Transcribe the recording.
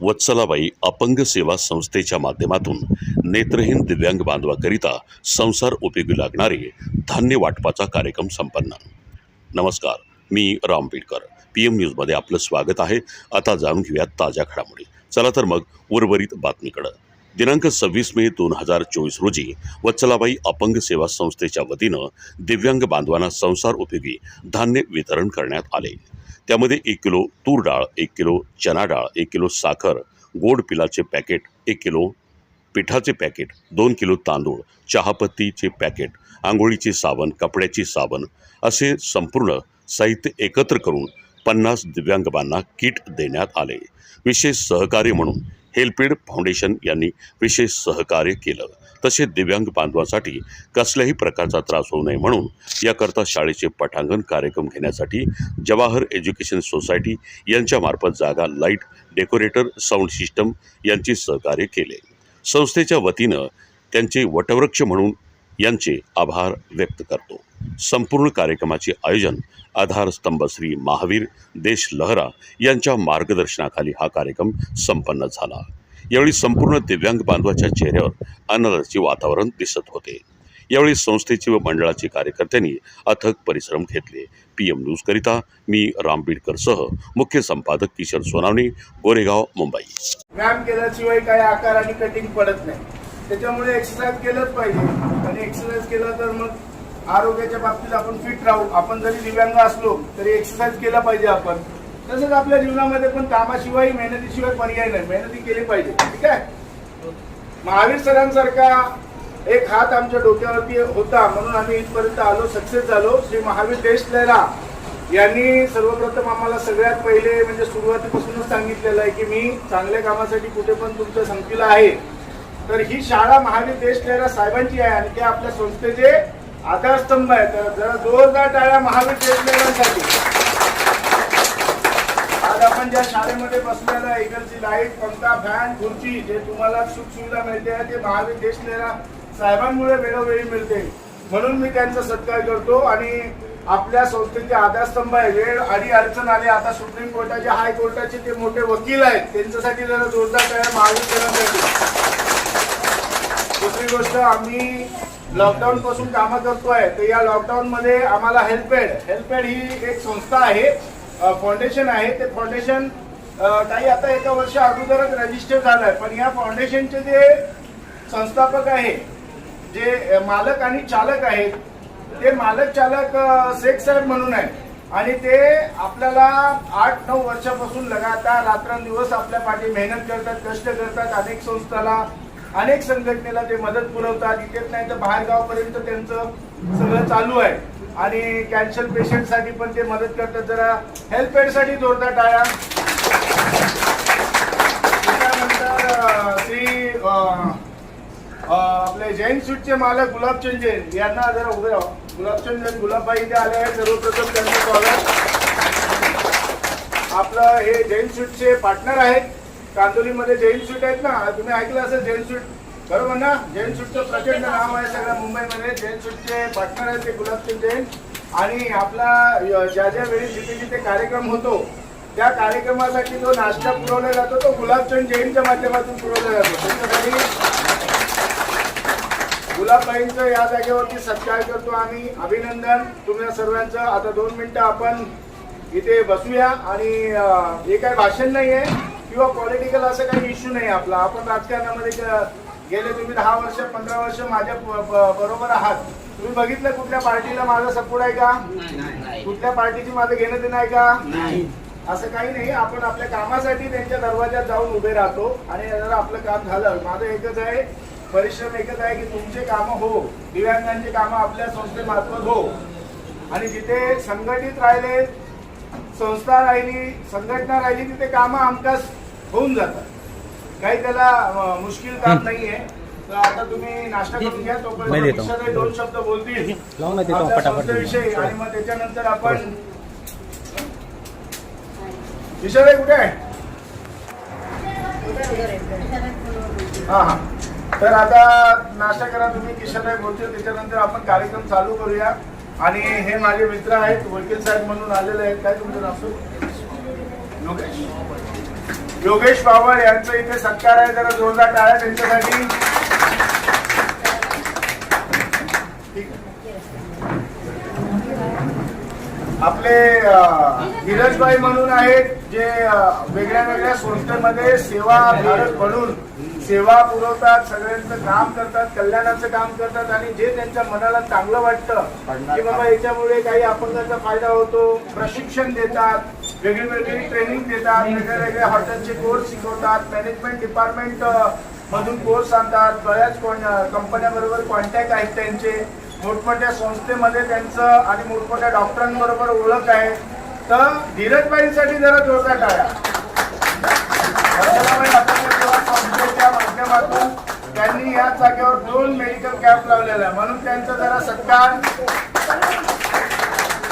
वत्सलाबाई अपंग सेवा संस्थेच्या माध्यमातून नेत्रहीन दिव्यांग बांधवाकरिता संसार उपयोगी लागणारे धान्य वाटपाचा कार्यक्रम संपन्न. नमस्कार मी राम बीडकर पी एम न्यूजमध्ये आपलं स्वागत आहे. आता जाणून घेऊयात ताज्या घडामोडी. चला तर मग उर्वरित बातमीकडं. दिनांक सव्वीस मे दोन हजार चोवीस रोजी वत्सलाबाई अपंग सेवा संस्थेच्या वतीनं दिव्यांग बांधवांना संसार उपयोगी धान्य वितरण करण्यात आले. त्यामध्ये एक किलो तूर डाळ एक किलो चना डाळ एक किलो साखर गोड पिलाचे पॅकेट एक किलो पिठाचे पॅकेट दोन किलो तांदूळ चहापत्तीचे पॅकेट आंघोळीचे साबण कपड्याची साबण असे संपूर्ण साहित्य एकत्र करून पन्नास दिव्यांगबांना किट देण्यात आले. विशेष सहकार्य म्हणून हेल्पेड फाउंडेशन यांनी विशेष सहकार्य केलं. तसेच दिव्यांग बांधवांसाठी कसल्याही प्रकारचा त्रास होऊ नये म्हणून याकरता शाळेचे पटांगण कार्यक्रम घेण्यासाठी जवाहर एज्युकेशन सोसायटी यांच्यामार्फत जागा लाइट डेकोरेटर साऊंड सिस्टम यांचे सहकार्य केले. संस्थेच्या वतीनं त्यांचे वटवृक्ष म्हणून यांचे आभार व्यक्त करतो. संपूर्ण कार्यक्रमाचे आयोजन आधारस्तंभ श्री महावीर देश लहरा यांच्या मार्गदर्शनाखाली हा कार्यक्रम संपन्न झाला. यावेळी संपूर्ण दिव्यांग बांधवाच्या चेहऱ्यावर आनंदाचे वातावरण दिसत होते. यावेळी संस्थेची व मंडळाचे कार्यकर्त्यांनी अथक परिश्रम घेतले. पी एम न्यूजकरिता मी राम बीडकरसह मुख्य संपादक किशोर सोनावणे गोरेगाव मुंबई. व्यायाम केल्याशिवाय काही आकार आणि कटिंग पडत नाही. त्याच्यामुळे एक्सरसाइज केलंच पाहिजे. आणि एक्सरसाइज केला तर मग आरोग्याच्या बाबतीत आपण फिट राहू. आपण जरी दिव्यांग असलो तरी एक्सरसाइज केला पाहिजे आपण. तसंच आपल्या जीवनामध्ये पण कामाशिवाय मेहनतीशिवाय पर्याय नाही. मेहनती केली पाहिजे. ठीक आहे? महावीर सरांसारखा एक हात आमच्या डोक्यावरती होता. म्हणून आम्ही इथपर्यंत आलो सक्सेस झालो. श्री महावीर देश लहरा यांनी सर्वप्रथम आम्हाला सगळ्यात पहिले म्हणजे सुरुवातीपासूनच सांगितलेलं आहे की मी चांगल्या कामासाठी कुठे पण तुमच्या संगतीला आहे. तर ही शाळा महावीर देश लहरा साहेबांची आहे आणि ते आपल्या संस्थेचे आधारस्तंभ आहे. तर जरा जोरदार टाळ्या महावीर देशलेरांसाठी आज आपण ज्या शाळेमध्ये बसलेला आहे इकडची लाइट पंखा फॅन खुर्ची जे तुम्हाला सुख सुविधा मिळते आहे ते महावीर देश साहेबांमुळे वेळोवेळी मिळते. म्हणून मी त्यांचा सत्कार करतो आणि आपल्या संस्थेचे आधारस्तंभ आहे. वेळ आणि अडचण आली आता सुप्रीम कोर्टाचे हायकोर्टाचे ते मोठे वकील आहेत त्यांच्यासाठी जरा जोरदार टाळ्या महावीर लहरांसाठी दुसरी गोष्ट आम्ही लॉकडाऊन पासून कामं करतोय. तर या लॉकडाऊन मध्ये आम्हाला हेल्पेड हेल्पेड ही एक संस्था आहे. फाउंडेशन आहे. ते फाउंडेशन काही आता एका वर्षा अगोदरच रजिस्टर झालं आहे पण या फाउंडेशनचे जे संस्थापक आहे जे मालक आणि चालक आहेत ते मालक चालक शेख साहेब म्हणून आहे आणि ते आपल्याला आठ नऊ वर्षापासून लगातार रात्रंदिवस आपल्या पाठी मेहनत करतात कष्ट करतात अनेक संस्थाला अनेक संघटनेला ते मदत पुरवतात. इथेच नाही तर बाहेरगावपर्यंत त्यांचं सगळं चालू आहे. आणि कॅन्सर पेशंटसाठी पण ते मदत करतात. जरा हेल्थसाठी जोरदार टाळ्या. त्याच्यानंतर श्री आपले जैन स्वीटचे मालक गुलाबचंद जैन यांना जरा उभे राहा. गुलाबचंद जैन गुलाबबाई इथे आले आहेत. सर्वप्रथम त्यांचं स्वागत. आपलं हे जैन स्वीटचे पार्टनर आहेत. कांदोलीमध्ये जैन स्वीट आहेत ना? तुम्ही ऐकलं असेल जैन स्वीट बरोबर ना जैन सुटचं प्रचंड नाव आहे सगळ्या मुंबईमध्ये. जैन सुटचे पार्टनर आहेत ते गुलाबचंद जैन. आणि आपला ज्या ज्या वेळी जिथे जिथे कार्यक्रम होतो त्या कार्यक्रमासाठी जो नाश्ता पुरवला जातो तो गुलाबचंद जैनच्या माध्यमातून पुरवला जातो. त्याच्यासाठी गुलाबबाईंचं या जागेवरती सत्कार करतो आम्ही. अभिनंदन तुम्ही सर्वांचं. आता दोन मिनटं आपण इथे बसूया. आणि हे काही भाषण नाही आहे किंवा पॉलिटिकल असं काही इश्यू नाही आपला. आपण राजकारणामध्ये गेले तुम्ही दहा वर्ष पंधरा वर्ष माझ्या बरोबर आहात. तुम्ही बघितलं कुठल्या पार्टीला माझा सपोर्ट आहे का? कुठल्या पार्टीची माझं घेणं देणं आहे का? असं काही नाही. आपण आपल्या कामासाठी त्यांच्या दरवाज्यात जाऊन उभे राहतो आणि जर आपलं काम झालं माझं एकच आहे परिश्रम एकच आहे की तुमचे कामं हो दिव्यांगांची कामं आपल्या संस्थेमार्फत हो. आणि जिथे संघटित राहिले संस्था राहिली संघटना राहिली तिथे कामं हमखास होऊन जातात. काही त्याला मुश्किल काम नाहीये. तर आता तुम्ही नाश्ता करून घ्या तोपर्यंत दोन शब्द बोलतील. लावून मैं देता आपल्या फटाफट संस्थेविषयी आणि मग त्याच्यानंतर आपण किशोरभाई कुठे आहे? हा हा. तर आता नाश्ता करा तुम्ही किशोरभाई बोलतील. त्याच्यानंतर आपण कार्यक्रम चालू करूया. आणि हे माझे मित्र आहेत वकील साहेब म्हणून आलेले आहेत. काय तुमचं नाव योगेश योगेश बावळ यांचं इथे सत्कार आहे. जरा जोरदार टाळ्या त्यांच्यासाठी. आपले अ, धीरजभाई म्हणून आहेत जे वेगळ्या वेगळ्या संस्थेमध्ये सेवा भारत म्हणून सेवा पुरवतात सगळ्यांचं काम करतात कल्याणाचं काम करतात आणि जे त्यांच्या मनाला चांगलं वाटतं की बाबा याच्यामुळे काही अपंगाचा फायदा होतो प्रशिक्षण देतात वेगळी वेगळी ट्रेनिंग देतात वेगळे वेगळे हॉटेलचे कोर्स शिकवतात मॅनेजमेंट डिपार्टमेंट मधून कोर्स आणतात. बऱ्याच कंपन्याबरोबर कॉन्टॅक्ट आहेत त्यांचे. मोठमोठ्या संस्थेमध्ये त्यांचं आणि मोठमोठ्या डॉक्टरांबरोबर ओळख आहे. तर धीरजबाईंसाठी जरा जोरदार टाळ्या. संस्थेच्या माध्यमातून त्यांनी या जागेवर दोन मेडिकल कॅम्प लावलेला आहे म्हणून त्यांचा जरा सत्कार